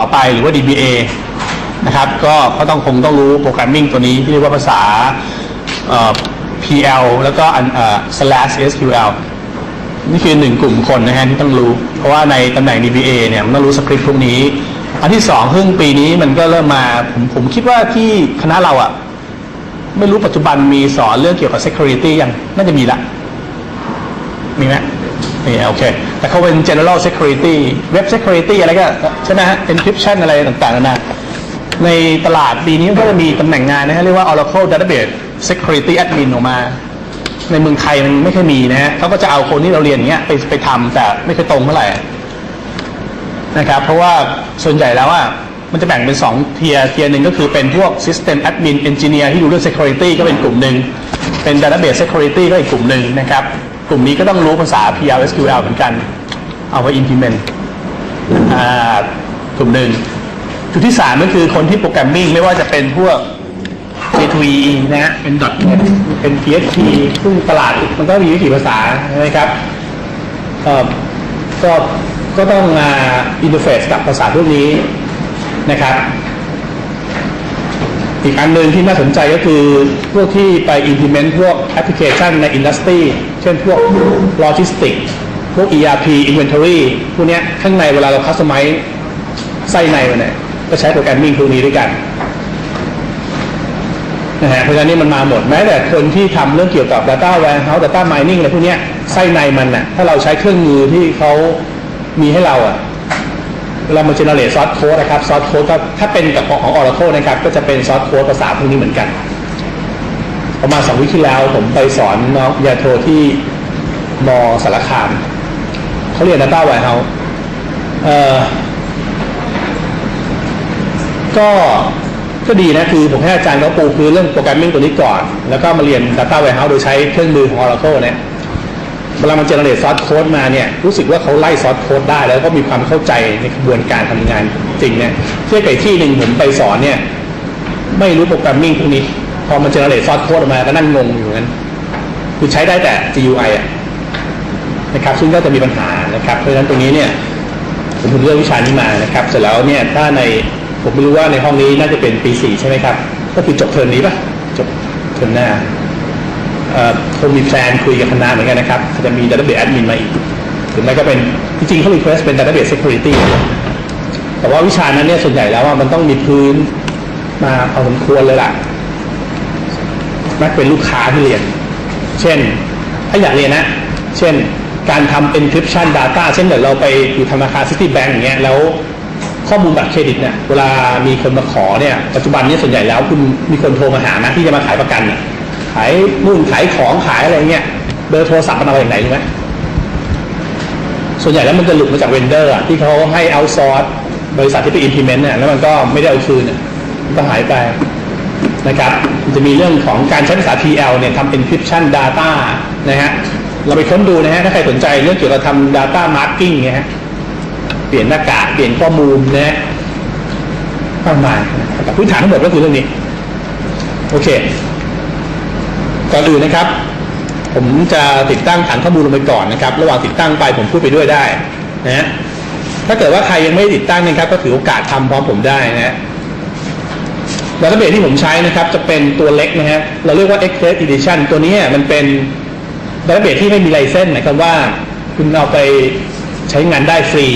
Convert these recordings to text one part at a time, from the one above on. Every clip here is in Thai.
ต่อไปหรือว่า DBA นะครับ ก็ก็ต้องคงต้องรู้โปรแกรมมิ่งตัวนี้ที่เรียกว่าภาษา PL แล้วก็อัน slash SQL นี่คือหนึ่งกลุ่มคนนะฮะที่ต้องรู้ เพราะว่าในตำแหน่ง DBA เนี่ยมันต้องรู้สคริปต์พวกนี้ อันที่สองซึ่งปีนี้มันก็เริ่มมา ผมผมคิดว่าที่คณะเราอะไม่รู้ปัจจุบันมีสอนเรื่องเกี่ยวกับ security ยังน่าจะมีละ มีไหม นี่โอเค แต่เขาเป็น general security web security อะไรก็ใช่ไหมฮะ encryption อะไรต่างๆนานาในตลาดปีนี้ก็จะมีตำแหน่งงานนะฮะเรียกว่า Oracle Database Security Admin ออกมา ในเมืองไทยมันไม่เคยมีนะฮะเขาก็จะเอาคนที่เราเรียนอย่างเงี้ยไปไปทำแต่ไม่เคยตรงเท่าไหร่นะครับ เพราะว่าส่วนใหญ่แล้วอะมันจะแบ่งเป็น2เทียร์เทียร์หนึ่งก็คือเป็นพวก System Admin Engineer ที่ดูเรื่อง Security ก็เป็นกลุ่มหนึ่ง เป็น Database Security ก็อีกกลุ่มหนึ่งนะครับ กลุ่มนี้ก็ต้องรู้ภาษา PL SQL เหมือนกัน เอาไป implement กลุ่มหนึ่งจุดที่สามก็คือคนที่โปรแกรมมิ่งไม่ว่าจะเป็นพวก J2EE นะฮะเป็น .NET เป็น PHP ซึ่งตลาดมันก็มีวิธีภาษานะครับก็ก็ต้องมาอินเทอร์เฟซกับภาษาพวกนี้นะครับ อีกอันหนึ่งที่น่าสนใจก็คือพวกที่ไป implement พวกแอปพลิเคชันในอินดัสทรี เช่นพวกโลจิสติกพวก ERP inventory พวกนี้ข้างในเวลาเราคัสตอมไมซ์ไส้ในมันเนี่ยก็ใช้โปรแกรมมิ่งพวกนี้ด้วยกันนะฮะเพราะฉะนั้นนี่มันมาหมดแม้แต่คนที่ทำเรื่องเกี่ยวกับ Data Warehouse Data Mining อะไรพวกนี้ไส้ในมันน่ะถ้าเราใช้เครื่องมือที่เขามีให้เราอะเรามา generate source code นะครับ source code ก็ถ้าเป็นกับของ Oracle นะครับ ก็จะเป็น source code ภาษาพวกนี้เหมือนกัน ประมาณสองวิที่แล้ว ผมไปสอนน้องยาโทที่มสารคามเขาเรียน Data Warehouse เออก็ก็ดีนะคือผมให้อาจารย์เขาปูคือเรื่องโปรแกรมมิ่งตัวนี้ก่อน แล้วก็มาเรียน Data Warehouse โดยใช้เครื่องมือของ Oracle เนี่ยเวลามันเจเนเรตซอสโค้ดมาเนี่ยรู้สึกว่าเขาไล่ซอสโค้ดได้ แล้วก็มีความเข้าใจในกระบวนการทำงานจริงเนี่ยเทียบกับที่หนึ่งผมไปสอนเนี่ย ไม่รู้โปรแกรมมิ่งพวกนี้ พอมันเจเนเรตซอสโค้ดออกมาก็นั่งงงอยู่งั้นคือใช้ได้แต่ GUI อะนะครับซึ่งก็จะมีปัญหานะครับ เพราะฉะนั้นตรงนี้เนี่ยผมถึงเลือกวิชานี้มานะครับ เสร็จแล้วเนี่ยถ้าในผมไม่รู้ว่าในห้องนี้น่าจะเป็นปีสี่ใช่ไหมครับ ก็คือจบเทอมนี้ปะจบเทอมหน้าคงมีแพลนคุยกับคณะเหมือนกันนะครับจะมี database admin มาอีกหรือไม่ก็เป็นจริงๆเขา request เป็น database security แต่ว่าวิชานั้นเนี่ยส่วนใหญ่แล้วว่ามันต้องมีพื้นมาพอสมควรเลยล่ะ มักเป็นลูกค้าที่เรียน เช่น ถ้าอยากเรียนนะ เช่น การทำ encryption data เช่นเดี๋ยวเราไปอยู่ธนาคาร City Bank อย่างเงี้ยแล้วข้อมูลบัตรเครดิตเนี่ยเวลามีคนมาขอเนี่ยปัจจุบันนี้ส่วนใหญ่แล้วคุณมีคนโทรมาหานะที่จะมาขายประกันเนี่ยขายนู่นขายของขายอะไรเงี้ยเบอร์โทรศัพท์มันเอาอย่างไหนรู้ไหมส่วนใหญ่แล้วมันจะหลุดมาจากเวนเดอร์ที่เขาให้เอาซอร์สบริษัทที่ไป implement เนี่ยแล้วมันก็ไม่ได้เอาคืนก็หายไปนะครับ จะมีเรื่องของการใช้ภาษา PL เนี่ยทำ encryption data นะฮะ เราไปค้นดูนะฮะ ถ้าใครสนใจเรื่องเกี่ยวกับทำ data marking เนี่ยฮะ เปลี่ยนหน้ากาก เปลี่ยนข้อมูลนะฮะมากมายแต่พื้นฐานทั้งหมดก็คือเรื่องนี้ โอเค ก่อนอื่นนะครับ ผมจะติดตั้งฐานข้อมูลลงไปก่อนนะครับ ระหว่างติดตั้งไปผมพูดไปด้วยได้นะฮะถ้าเกิดว่าใครยังไม่ติดตั้งนะครับ ก็ถือโอกาสทำพร้อมผมได้นะฮะ ดัตเตอร์เบสที่ผมใช้นะครับจะเป็นตัวเล็กนะฮะเราเรียกว่า Express Edition ตัวนี้มันเป็นดัตเตอร์เบสที่ไม่มีไลเซนส์หมายความว่า คุณเอาไปใช้งานได้ฟรี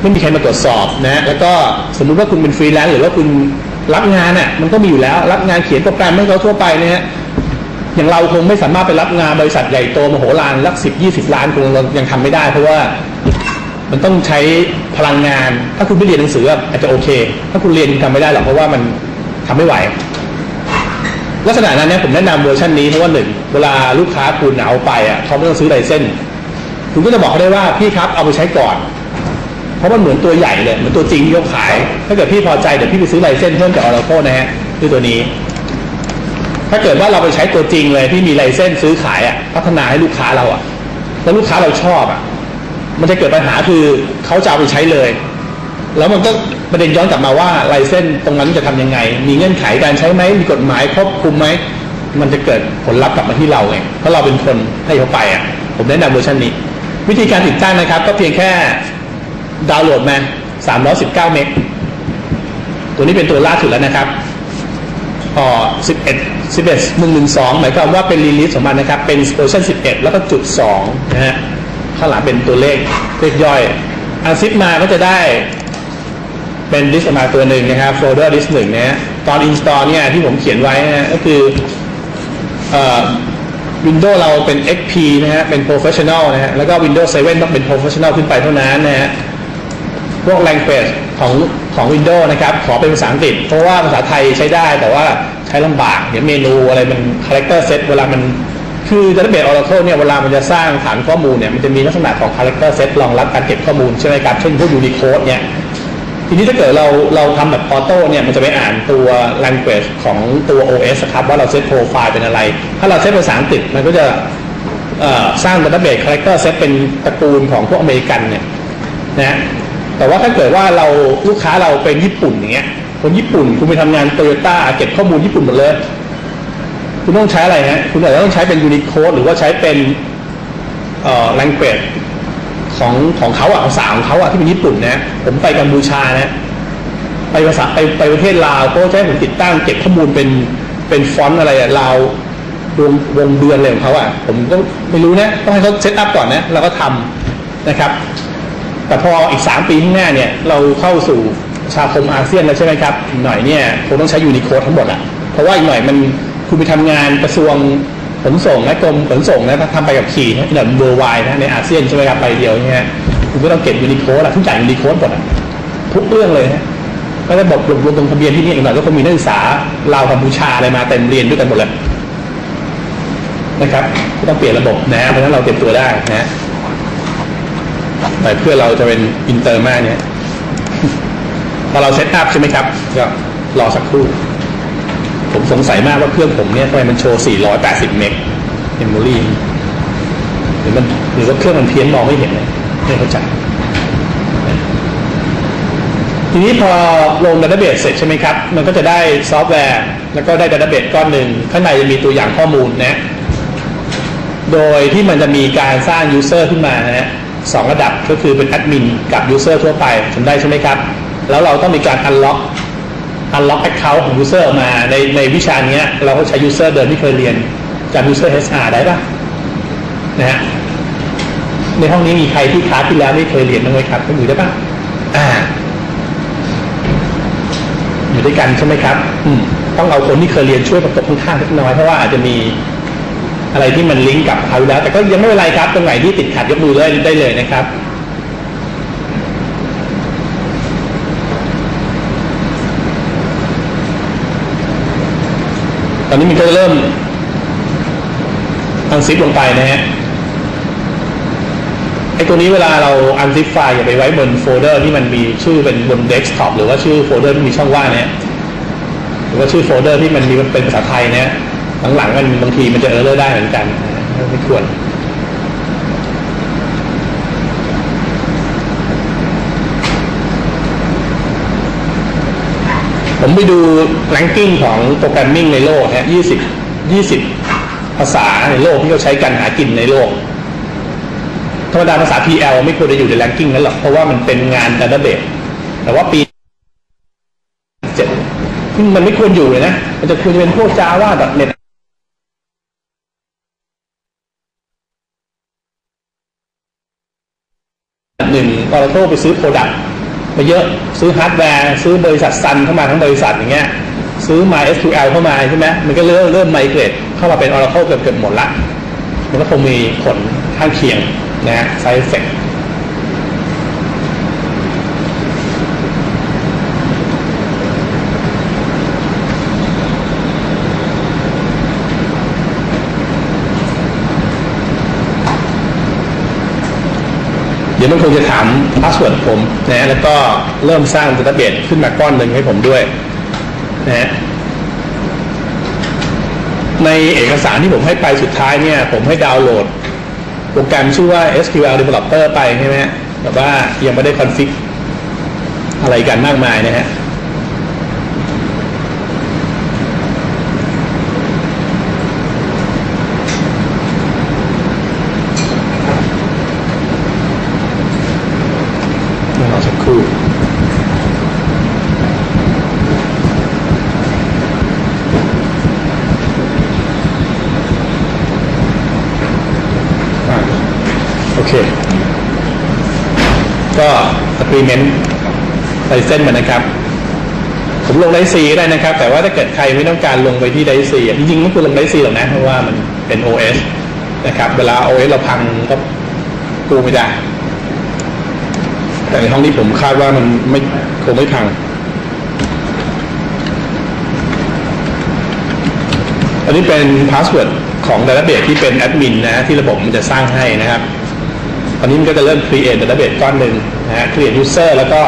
ไม่มีใครมาตรวจสอบนะแล้วก็สมมุติว่าคุณเป็นฟรีแลนซ์หรือว่าคุณรับงานอะมันก็มีอยู่แล้ว รับงานเขียนโปรแกรมให้เขาทั่วไปนะฮะอย่างเราคงไม่สามารถไปรับงานบริษัทใหญ่โตมโหฬารลักสิบยี่สิบล้านคงยังทำไม่ได้เพราะว่า มันต้องใช้พลังงาน ถ้าคุณไม่เรียนหนังสืออาจจะโอเค ถ้าคุณเรียนทำไม่ได้หรอกเพราะว่ามันทำไม่ไหว ลักษณะนั้นเนี่ยผมแนะนำเวอร์ชันนี้เพราะว่าหนึ่งเวลาลูกค้าคุณเอาไปอะเขาไม่ต้องซื้อไลเซนส์คุณก็จะบอกเขาได้ว่าพี่ครับเอาไปใช้ก่อน เพราะมันเหมือนตัวใหญ่เลยเหมือนตัวจริงที่เขาขาย ถ้าเกิดพี่พอใจเดี๋ยวพี่ไปซื้อไลเซนส์เพิ่มจาก Oracle นะฮะคือตัวนี้ ถ้าเกิดว่าเราไปใช้ตัวจริงเลยที่มีไลเซนส์ซื้อขายอะพัฒนาให้ลูกค้าเราอะแล้วลูกค้าเราชอบอะ มันจะเกิดปัญหาคือเขาจะเอาไปใช้เลย แล้วมันก็ประเด็นย้อนกลับมาว่าลเซนส์ตรงนั้นจะทำยังไง มีเงื่อนไขการใช้ไหมมีกฎหมายครอบคุมไหมมันจะเกิดผลลัพธ์กลับมาที่เราเองเพราะเราเป็นคนให้เขาไปอะ ผมแนะนำเวอร์ชันนี้ วิธีการติดตั้งนะครับ ก็เพียงแค่ดาวน์โหลดมา 319 เมกตัวนี้เป็นตัวล่าสุดแล้วนะครับอ๋อ11 11 112 หมายความว่าเป็นรีลิสของมันนะครับ เป็นเวอร์ชัน11 แล้วก็จุด2นะฮะ ข้างหลังเป็นตัวเลขเลขย่อยอันซิปมาก็จะได้เป็นดิสมาตัวหนึ่งนะครับโฟลเดอร์ดิสหนึ่งนะตอน install เนี่ยที่ผมเขียนไว้นะก็คือเอ่อ Windows เราเป็น XP นะฮะเป็น Professional นะฮะแล้วก็ Windows 7 ต้องเป็น Professional ขึ้นไปเท่านั้นนะฮะพวก language ของของ Windows นะครับ ขอเป็นภาษาอังกฤษ เพราะว่าภาษาไทยใช้ได้แต่ว่าใช้ลำบาก เดี๋ยวเมนูอะไรมัน character set เวลามัน คือ database Oracle เนี่ยเวลามันจะสร้างฐานข้อมูลเนี่ยมันจะมีลักษณะของ character set รองรับการเก็บข้อมูลใช่ไหมครับเช่นพวก Unicode เนี่ยทีนี้ถ้าเกิดเราเราทำแบบออโต้เนี่ยมันจะไปอ่านตัว language ของตัว OS ครับว่าเราเซตโปรไฟล์เป็นอะไร ถ้าเราเซตภาษาอังกฤษมันก็จะสร้าง database character set เป็นตระกูลของพวกอเมริกันเนี่ยนะแต่ว่าถ้าเกิดว่าเราลูกค้าเราเป็นญี่ปุ่นอย่างเงี้ยคนญี่ปุ่นคุณไปทำงานโตโยต้าเก็บข้อมูลญี่ปุ่นหมดเลย คุณต้องใช้อะไรฮะคุณอาจจะต้องใช้เป็น Unicode หรือว่าใช้เป็นเอ่อ language ของของเขาอะภาษาของเขาอะที่เป็นญี่ปุ่นนะ ผมไปกัมพูชานะ ไปภาษาไปไปประเทศลาวเขาจะให้ผมติดตั้งเก็บข้อมูลเป็นเป็นฟอนต์อะไรอะลาววงวงเดือนอะไรของเขาอะ ผมก็ไม่รู้นะ ต้องให้เขาเซตอัพก่อนนะแล้วก็ทำนะครับ แต่พออีกสามปีข้างหน้าเนี่ย เราเข้าสู่ชาคมอาเซียนแล้วใช่ไหมครับอีกหน่อยเนี่ยคงต้องใช้ยูนิโคดทั้งหมดอะเพราะว่าอีกหน่อยมัน คุณไปทำงานกระทรวงขนส่งและกรมขนส่งนะทำไปกับขี่นะแบบเวอร์ไวนะในอาเซียนใช่ไหมครับไปเดียวเนี่ยคุณก็ต้องเก็บยูนิโคดอะทุกอย่างยูนิโคดหมดทุกเรื่องเลยนะก็จะบอกลงตรงทะเบียนที่นี่อีกหน่อยก็คงมีนักศึกษาลาวกัมพูชาอะไรมาเต็มเรียนด้วยกันหมดเลยนะครับก็ต้องเปลี่ยนระบบนะเพราะฉะนั้นเราเตรียมตัวได้นะแต่เพื่อเราจะเป็นอินเตอร์มากเนี่ยพอเราเซตอัพใช่ไหมครับก็รอสักครู่ ผมสงสัยมากว่าเครื่องผมเนี่ยทำไมมันโชว์ 480 เมกเมมโมรีหรือมันหรือว่าเครื่องมันเพี้ยนมองไม่เห็นเนี่ยไม่เข้าใจทีนี้พอลงดัตเตอร์เบสเสร็จใช่ไหมครับ มันก็จะได้ซอฟต์แวร์ แล้วก็ได้ดัตเตอร์เบสก้อนหนึ่ง ข้างในจะมีตัวอย่างข้อมูลนะ โดยที่มันจะมีการสร้างยูเซอร์ขึ้นมานะฮะสองระดับก็คือเป็นแอดมินกับยูเซอร์ทั่วไปจำได้ใช่ไหมครับ แล้วเราต้องมีการ unlock unlock account ของ user ออกมาในในวิชาเนี้ยเราก็ใช้ user เดิมที่เคยเรียนจาก user HR ได้ปะนะฮะในห้องนี้มีใครที่คลาสที่แล้วไม่เคยเรียนบ้างไหมครับก็อยู่ได้ปะอ่า อยู่ด้วยกันใช่ไหมครับ อืมต้องเอาคนที่เคยเรียนช่วยประกบข้างๆเล็กน้อยเพราะว่าอาจจะมีอะไรที่มันลิงก์กับเขาอยู่แล้ว แต่ก็ยังไม่เป็นไรครับ ตรงไหนที่ติดขัดยกมือได้ได้เลยนะครับ ตอนนี้มันก็จะเริ่มอันซิปลงไปนะฮะไอตัวนี้เวลาเราอันซิปไฟล์อย่าไปไว้บนโฟลเดอร์ที่มันมีชื่อเป็นบนเดสก์ท็อปหรือว่าชื่อโฟลเดอร์ที่มีช่องว่างเนี่ยหรือว่าชื่อโฟลเดอร์ที่มันมีเป็นภาษาไทยเนี่ยหลังๆมันบางทีมันจะเออร์เลอร์ได้เหมือนกันไม่ควร ผมไปดู ranking ของโปรแกรมมิ่งในโลกฮะ20 20ภาษาในโลกที่เขาใช้กันหากินในโลก ธรรมดาภาษา PL ไม่ควรจะอยู่ใน ranking นั้นหรอก เพราะว่ามันเป็นงาน database แต่ว่าปีเจ็ดมันไม่ควรอยู่เลยนะ มันจะควรจะเป็นพวก Java .NET หนึ่ง Oracle ไปซื้อ Product มาเยอะซื้อฮาร์ดแวร์ ซื้อบริษัทซันเข้ามาทั้งบริษัทอย่างเงี้ยซื้อ MySQL เข้ามาใช่ไหมมันก็เริ่มเริ่มไมเกรดเข้ามาเป็น Oracle เกือบเกือบหมดละ มันก็คงมีผลข้างเคียงนะฮะ side effect เดี๋ยวมันคงจะถามพาสเวิร์ดผมนะแล้วก็เริ่มสร้างดัตเตอร์เบสขึ้นมาก้อนหนึ่งให้ผมด้วยนะฮะในเอกสารที่ผมให้ไปสุดท้ายเนี่ย ผมให้ดาวน์โหลด โปรแกรมชื่อว่า SQL Developer ไปใช่ไหมแต่ว่ายังไม่ได้คอนฟิกอะไรกันมากมายนะฮะ รอสักครู่ โอเค ก็ agreement ใส่เส้นมานะครับ ผมลงไดซีได้นะครับ แต่ว่าถ้าเกิดใครไม่ต้องการลงไปที่ไดซีจริงๆไม่ควรลงไดซีหรอกนะ เพราะว่ามันเป็น OS นะครับ เวลา OS เราพังก็กู้ไม่ได้ แต่ในห้องนี้ผมคาดว่ามันไม่คงไม่พังอันนี้เป็นพาสเวิร์ดของ Database ที่เป็นแอดมินนะที่ระบบมันจะสร้างให้นะครับ ตอนนี้มันก็จะเริ่ม create database ก้อนหนึ่งนะฮะ create user แล้วก็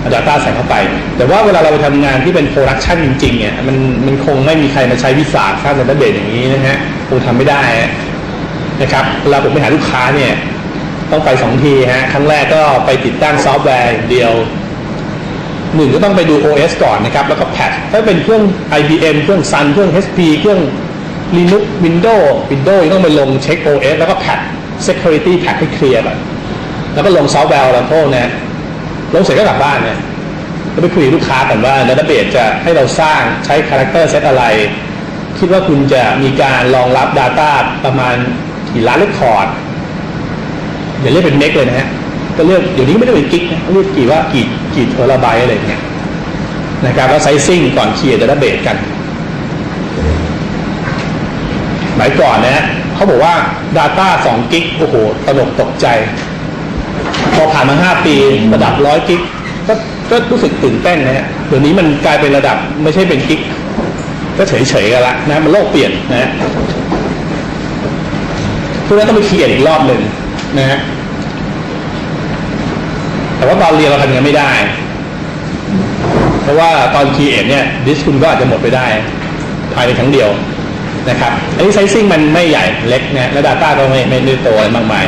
เอา data ใส่เข้าไป แต่ว่าเวลาเราไปทำงานที่เป็น production จริงๆเนี่ยมันมันคงไม่มีใครมาใช้วิสาสร้าง database อย่างนี้นะฮะคงทำไม่ได้นะครับเวลาผมไปหาลูกค้าเนี่ยต้องไปสองทีฮะครั้งแรกก็ไปติดตั้งซอฟต์แวร์เดียวหนึ่งก็ต้องไปดู OS ก่อนนะครับ แล้วก็แพทถ้าเป็นเครื่อง IBM เครื่อง Sun เครื่อง HP เครื่อง Linux Windows Windows ต้องไปลงเช็ค OS แล้วก็แพท Security แพทให้เคลียร์ก่อนแล้วก็ลงซอฟต์แวร์แล้วพวกนะลงเสร็จก็กลับบ้านเนี่ยแล้วไปคุยกับลูกค้ากันว่า Database จะให้เราสร้างใช้ Character Set อะไร คิดว่าคุณจะมีการรองรับ Data ประมาณกี่ล้านเรคคอร์ดอย่าเรียกเป็นเมกเลยนะฮะก็เรียกเดี๋ยวนี้ไม่ได้เป็นกิกนะเรียกกี่ว่ากี่กี่เทราไบต์อะไรเงี้ยนะครับแล้วไซซิ่งก่อนเคลียร์ดัตเตอร์เบสกันหมายก่อนนะฮะ เขาบอกว่า Data 2กิกโอ้โหตระหนกตกใจ พอผ่านมา 5 ปีระดับ100กิกก็ก็รู้สึกตื่นเต้นนะฮะเดี๋ยวนี้มันกลายเป็นระดับไม่ใช่เป็นกิก ก็เฉยๆกันละนะ มันโลกเปลี่ยนนะฮะพวกนั้นต้องไปเคลียร์อีกรอบหนึ่งนะฮะแต่ว่าตอนเรียนเราทำอย่างนั้นไม่ได้ เพราะว่าตอนคีเอทเนี่ยดิสคุณก็อาจจะหมดไปได้ ภายในครั้งเดียว นะครับ อันนี้ไซซิ่งมันไม่ใหญ่เล็กนะและ Data ก็ไม่ไม่ได้โตอะไรมากมาย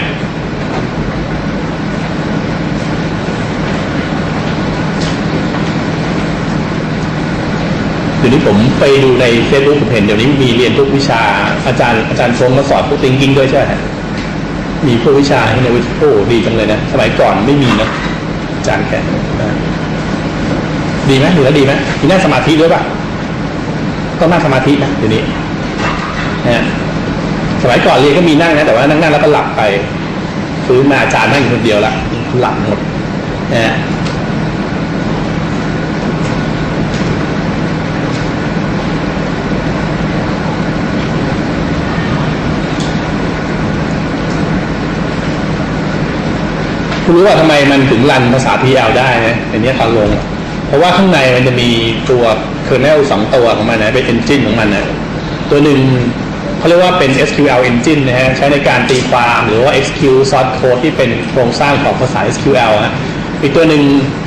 เดี๋ยวนี้ผมไปดูในเฟซบุ๊กผมเห็นเดี๋ยวนี้มีเรียนทุกวิชาอาจารย์อาจารย์ฟงมาสอนพวก thinking ด้วยใช่ไหมมีพวกวิชาในวิทย์โอ้ดีจังเลยนะ สมัยก่อนไม่มีนะอาจารย์แค่นะดีไหมหรือว่าดีไหมมีนั่งสมาธิด้วยป่ะต้องนั่งสมาธินะเดี๋ยวนี้ นะสมัยก่อนเรียนก็มีนั่งนะแต่ว่านั่งนั่งแล้วก็หลับไปฟื้นมาอาจารย์นั่งอยู่คนเดียวละหลับหมดนะฮะคุณรู้ว่าทำไมมันถึงรันภาษา PL ได้นะในนี้ตอนลง เพราะว่าข้างในมันจะมีตัว kernel สองตัวของมันนะเป็น engine ของมันนะตัวหนึ่ง เขาเรียกว่าเป็น SQL engine นะฮะใช้ในการตีความหรือว่า execute source code ที่เป็นโครงสร้างของภาษา SQL ฮะอีกตัวหนึ่ง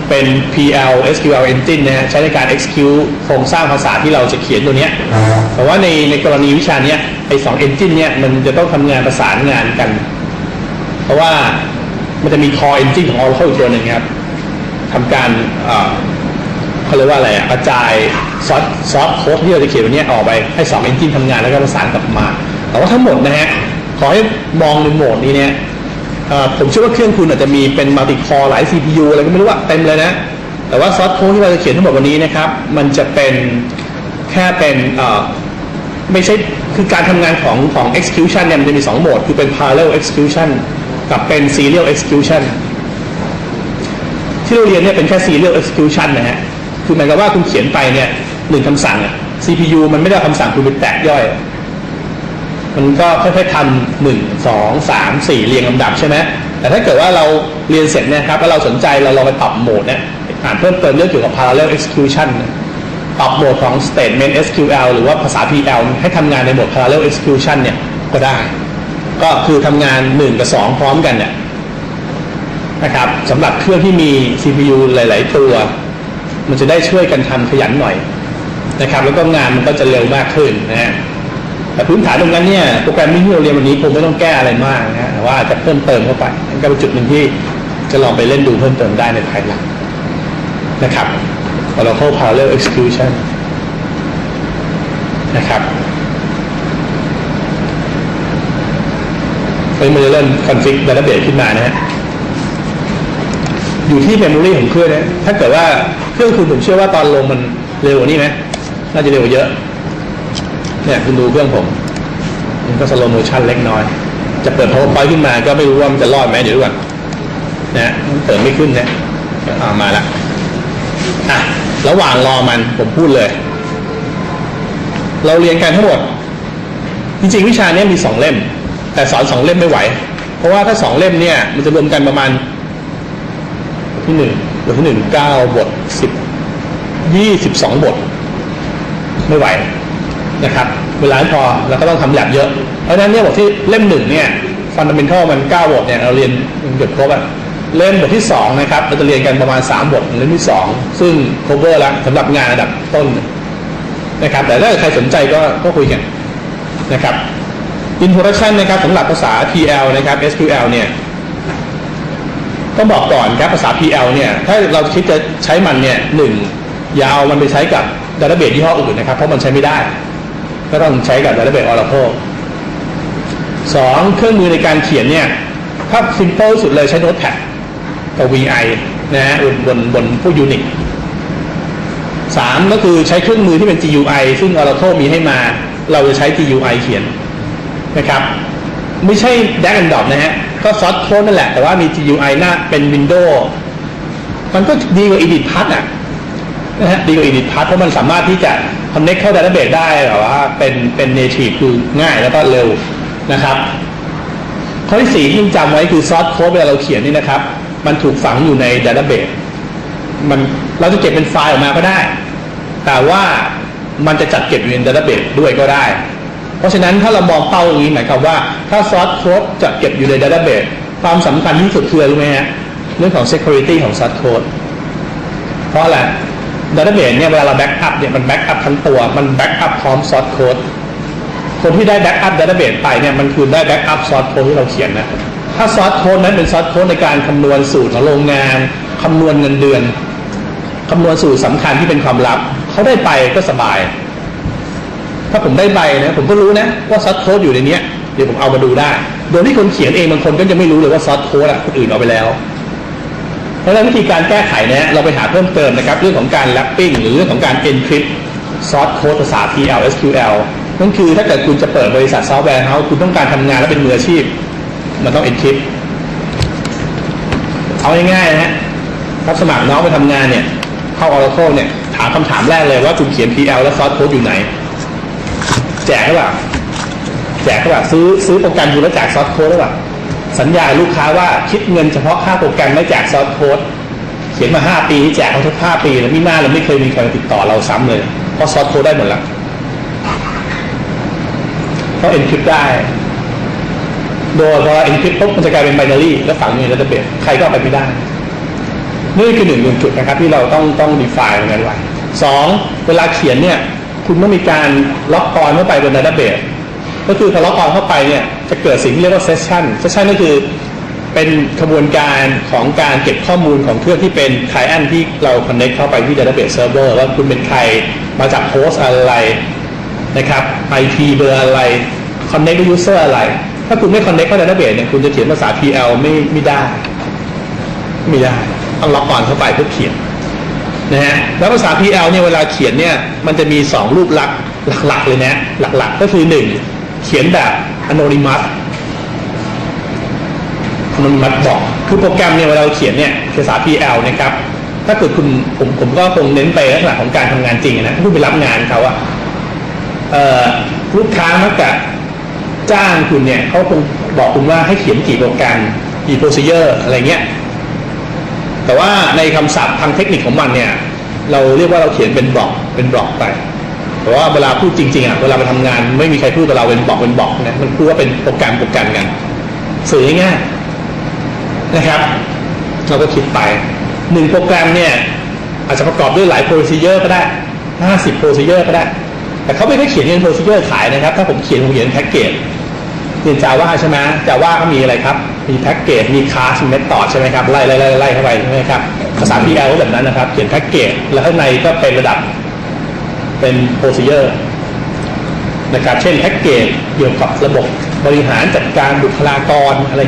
เป็น PL SQL engine นะฮะใช้ในการ execute โครงสร้างภาษาที่เราจะเขียนตัวเนี้ยแต่ว่าในในกรณีวิชาเนี้ยไอ้สอง engine เนี้ยมันจะต้องทำงานประสานงานกัน เพราะว่ามันจะมี core engine ของ Oracle อีกตัวหนึ่งครับทำการ เขาเรียกว่าอะไรอะกระจายซอสซอสโค้ดที่เราจะเขียนวันนี้ออกไปให้สอง engine ทำงานแล้วก็ประสานกลับมา แต่ว่าทั้งหมดนะฮะขอให้มองในโหมดนี้เนี่ยผมเชื่อว่าเครื่องคุณอาจจะมีเป็นมัลติคอร์หลาย CPU อะไรก็ไม่รู้ว่าเต็มเลยนะ แต่ว่าซอสโค้ดที่เราจะเขียนทั้งหมดวันนี้นะครับ มันจะเป็นแค่เป็นไม่ใช่คือการทำงานของของ execution เนี่ยมันจะมี 2 โหมด คือเป็น parallel execution กับเป็น serial execution ที่เราเรียนเนี่ยเป็นแค่ serial execution นะฮะ คือหมายความว่าคุณเขียนไปเนี่ยหนึ่งคำสั่ง CPU มันไม่ได้คำสั่งคุณไปแตกย่อย มันก็ค่อยๆทำหนึ่งสองสามสี่เรียงลำดับใช่ไหมแต่ถ้าเกิดว่าเราเรียนเสร็จเนี่ยครับแล้วเราสนใจเราลองไปปรับโหมดเนี่ยอ่านเพิ่มเติมเรื่องเกี่ยวกับ parallel execution ปรับโหมดของ statement SQL หรือว่าภาษา PL ให้ทำงานในโหมด parallel execution เนี่ยก็ได้ ก็คือทำงาน 1 กับ 2 พร้อมกันเนี่ยนะครับสำหรับเครื่องที่มี CPU หลาย ๆ ตัว มันจะได้ช่วยกันทำขยันหน่อยนะครับ แล้วก็งานมันก็จะเร็วมากขึ้นนะฮะแต่พื้นฐานตรงนั้นเนี่ยโปรแกรมที่เราเรียนวันนี้คงไม่ต้องแก้อะไรมากนะฮะแต่ว่าจะเพิ่มเติมเข้าไปนั่นก็เป็นจุดหนึ่งที่จะลองไปเล่นดูเพิ่มเติมได้ในภายหลังนะครับ Oracle Parallel Execution นะครับเฮ้ยมันจะเริ่มคอนฟิกดัตเตอร์เบสขึ้นมานะฮะ อยู่ที่เมมโมรีของเครื่องนะถ้าเกิดว่าเครื่องคุณผมเชื่อว่าตอนลงมันเร็วกว่านี้ไหมน่าจะเร็วเยอะ เนี่ยคุณดูเครื่องผม มันก็สโลโมชันเล็กน้อย จะเปิด powerpoint ขึ้นมา ก็ไม่รู้ว่ามันจะรอดไหมเดี๋ยวดูก่อนนะมันเปิดไม่ขึ้นนะอามาละอะระหว่างรอมันผมพูดเลย เราเรียนกันทั้งหมด จริงๆ วิชาเนี้ยมีสองเล่ม แต่สอนสองเล่มไม่ไหว เพราะว่าถ้าสองเล่มเนี่ย มันจะรวมกันประมาณ ที่หนึ่งบทที่หนึ่งเก้าบทสิบยี่สิบสองบท ไม่ไหวนะครับ เวลาไม่พอเราก็ต้องทำแลบเยอะ เพราะฉะนั้นเนี่ยบทที่เล่มหนึ่งเนี่ยฟันดัมเบลทัลมันเก้าบทเนี่ยเราเรียนเกือบครบอะเล่มบทที่สองนะครับเราจะเรียนกันประมาณสามบทเล่มที่สองซึ่ง cover แล้วสำหรับงานระดับต้นนะครับ แต่ถ้าใครสนใจก็ก็คุยกันนะครับ introduction นะครับสำหรับภาษา TL นะครับ SQL เนี่ย ต้องบอกก่อนครับภาษา PL เนี่ยถ้าเราคิดจะใช้มันเนี่ยหนึ่งอย่าเอามันไปใช้กับดัตเตอร์เบสยี่ห้ออื่นนะครับเพราะมันใช้ไม่ได้ ก็ต้องใช้กับดัตเตอร์เบส Oracle สองเครื่องมือในการเขียนเนี่ยถ้า simple สุดเลยใช้ Notepad กับ VI นะฮะบนบนบนผู้ Unix สามก็คือใช้เครื่องมือที่เป็น GUI ซึ่ง Oracle มีให้มา เราจะใช้ GUI เขียนนะครับ ไม่ใช่ drag and drop นะฮะ ก็ซอสโค้ดนั่นแหละ แต่ว่ามี GUI หน้าเป็น Windows มันก็ดีกว่า Edit Path อะนะฮะดีกว่า Edit Path เพราะมันสามารถที่จะ connect เข้า database ได้แบบว่าเป็นเป็น native คือง่ายแล้วก็เร็วนะครับ ข้อที่สี่ที่จำไว้คือซอสโค้ดเวลาเราเขียนนี่นะครับ มันถูกฝังอยู่ใน database มันเราจะเก็บเป็นไฟล์ออกมาก็ได้ แต่ว่ามันจะจัดเก็บอยู่ใน database ด้วยก็ได้ เพราะฉะนั้นถ้าเรามองเป้าอย่างนี้หมายความว่า ถ้าซอสโค้ดจะเก็บอยู่ใน database ความสำคัญที่สุดคืออะไรรู้ไหมฮะเรื่องของ security ของซอสโค้ดเพราะอะไร database เนี่ยเวลาเรา backup เนี่ยมัน backup ทั้งตัวมัน backup พพร้อมซอสโค้ดคนที่ได้ backup database ไปเนี่ยมันคือได้ backup ซอสโค้ดที่เราเขียนนะถ้าซอสโค้ดนั้นเป็นซอสโค้ดในการคำนวณสูตรของโรงงานคำนวณเงินเดือนคำนวณสูตรสำคัญที่เป็นความลับเขาได้ไปก็สบาย ถ้าผมได้ใบนะผมก็รู้นะว่าซอสโค้ดอยู่ในนี้เดี๋ยวผมเอามาดูได้ โดยที่คนเขียนเองบางคนก็จะไม่รู้เลยว่าซอสโค้ดอะคนอื่นเอาไปแล้วเพราะฉะนั้นวิธีการแก้ไขเนี่ยเราไปหาเพิ่มเติมนะครับ เรื่องของการ lapping หรือเรื่องของการ encrypt ซอสโค้ดภาษา PL SQL นั่นคือถ้าเกิดคุณจะเปิดบริษัทซอฟต์แวร์เฮาคุณต้องการทำงานและเป็นมืออาชีพ มันต้อง encrypt เอาง่ายๆนะฮะรับสมัครน้องไปทำงานเนี่ยเข้า Oracle เนี่ยถามคำถามแรกเลยว่าคุณเขียน PL และซอสโค้ดอยู่ไหน แจกหรือเปล่าแจกหรือเปล่าซื้อซื้อโปรแกรมอยู่แล้วแจกซอสโค้ดหรือเปล่าสัญญาลูกค้าว่าคิดเงินเฉพาะค่าโปรแกรมไม่แจกซอสโค้ดเขียนมาห้าปีแจกเขาทุกห้าปีแล้วไม่น่าเราไม่เคยมีใครมาติดต่อเราซ้ำเลย เพราะซอสโค้ดได้หมดแล้วเพราะ encrypt ได้ โดยพอ encrypt ปุ๊บมันจะกลายเป็น binary แล้วฝังอยู่ใน database ใครก็ไปไม่ได้นี่คือหนึ่งจุดนะครับที่เราต้องต้อง define ตรงนั้นไว้สองเวลาเขียนเนี่ย คุณต้องมีการล็อกกรเข้าไปบน database ก็คือพอล็อกกรเข้าไปเนี่ยจะเกิดสิ่งที่เรียกว่า session session ก็คือเป็นขบวนการของการเก็บข้อมูลของเครื่องที่เป็น client ที่เรา connect เข้าไปที่ database server ว่าคุณเป็นใครมาจาก host อะไรนะครับ IP เบอร์อะไร connect ด้วย user อะไร ถ้าคุณไม่ connect เข้า database เนี่ยคุณจะเขียนภาษา PL ไม่ไม่ได้ ไม่ได้ต้องล็อกก่อนเข้าไปเพื่อเขียน นะฮะแล้วภาษา PL เนี่ยเวลาเขียนเนี่ยมันจะมีสองรูปลักษณ์หลักๆเลยนะหลักๆ ก็คือหนึ่งเขียนแบบ anonymous anonymous บอกคือโปรแกรมเนี่ยเวลาเราเขียนเนี่ยภาษา PL นะครับถ้าเกิดคุณผมผมก็คงเน้นไปลักษณะของการทำงานจริงนะถ้าคุณไปรับงานเขาอะลูกค้ามักจะจ้างคุณเนี่ยเขาคงบอกคุณว่าให้เขียนกี่โปรแกรมกี่ procedure อะไรเงี้ย แต่ว่าในคำศัพท์ทางเทคนิคของมันเนี่ย เราเรียกว่าเราเขียนเป็นบล็อกเป็นบล็อกไปแต่ว่าเวลาพูดจริงๆอะเวลาไปทำงานไม่มีใครพูดกับเราเป็นบล็อกเป็นบล็อกนะมันพูดว่าเป็นโปรแกรมโปรแกรมกันสื่อง่ายนะครับ เราก็คิดไปหนึ่งโปรแกรมเนี่ยอาจจะประกอบด้วยหลาย procedure ก็ได้ห้าสิบ procedure ก็ได้ แต่เขาไม่ได้เขียนเป็น procedure ขายนะครับ ถ้าผมเขียนผมเขียนแพ็กเกจเรียนจาว่าใช่ไหมจาว่าก็มีอะไรครับ มีแพ็กเกจมีคลาสมีเมธอดใช่ไหมครับไล่ไล่ไล่ไล่เข้าไปใช่ไหมครับภาษา PL ก็แบบนั้นนะครับ เขียนแพ็กเกจแล้วข้างในก็เป็นระดับเป็นโพสิเยอร์นะครับเช่นแพ็กเกจเกี่ยวกับระบบบริหารจัดการบุคลากรอะไรอย่างนี้